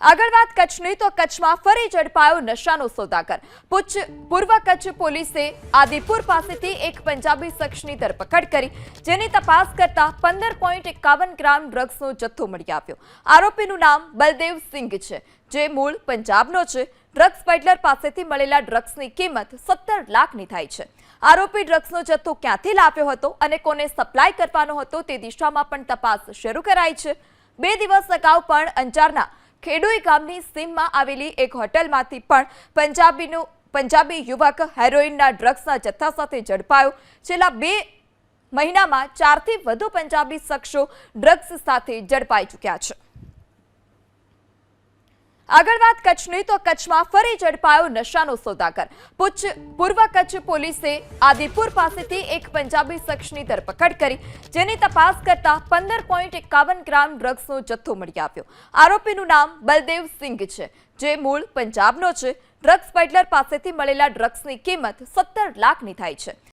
આગળ વાત કચ્છની તો કચ્છમાં ફરી ઝડપાયો નશાનો સોદાગર. પૂછ, પૂર્વ કચ્છ પોલીસે આદિપુર પાસેથી એક પંજાબી શખ્સની ધરપકડ કરી, જેની તપાસ કરતા પંદર પોઈન્ટ એકાવન ગ્રામ ડ્રગ્સનો જથ્થો મળી આવ્યો. આરોપીનું નામ બલદેવ સિંઘ છે, જે મૂળ પંજાબનો છે. ડ્રગ્સ પેડલર પાસેથી મળેલા ડ્રગ્સની કિંમત સત્તર લાખની થાય છે. આરોપી ડ્રગ્સનો જથ્થો ક્યાંથી લાવ્યો હતો અને કોને સપ્લાય કરવાનો હતો તે દિશામાં પણ તપાસ શરૂ કરાઈ છે. બે દિવસ અગાઉ પણ અંજારના ખેડોઈ ગામની સીમમાં આવેલી એક હોટલમાંથી પણ પંજાબીનું પંજાબી યુવક હેરોઇનના ડ્રગ્સના જથ્થા સાથે ઝડપાયો. છેલ્લા બે મહિનામાં ચારથી વધુ પંજાબી શખ્સો ડ્રગ્સ સાથે ઝડપાઈ ચૂક્યા છે. આગળ વાત કચ્છની તો કચ્છમાં ફરી ઝડપાયો નશાનો સોદાગર. પૂછ, પૂર્વ કચ્છ પોલીસે આદિપુર પાસેથી એક પંજાબી શખ્સની ધરપકડ કરી, જેની તપાસ કરતા પંદર પોઈન્ટ એકાવન ગ્રામ ડ્રગ્સનો જથ્થો મળી આવ્યો. આરોપીનું નામ બલદેવ સિંઘ છે, જે મૂળ પંજાબનો છે. ડ્રગ્સ પેડલર પાસેથી મળેલા ડ્રગ્સની કિંમત સત્તર લાખની થાય છે.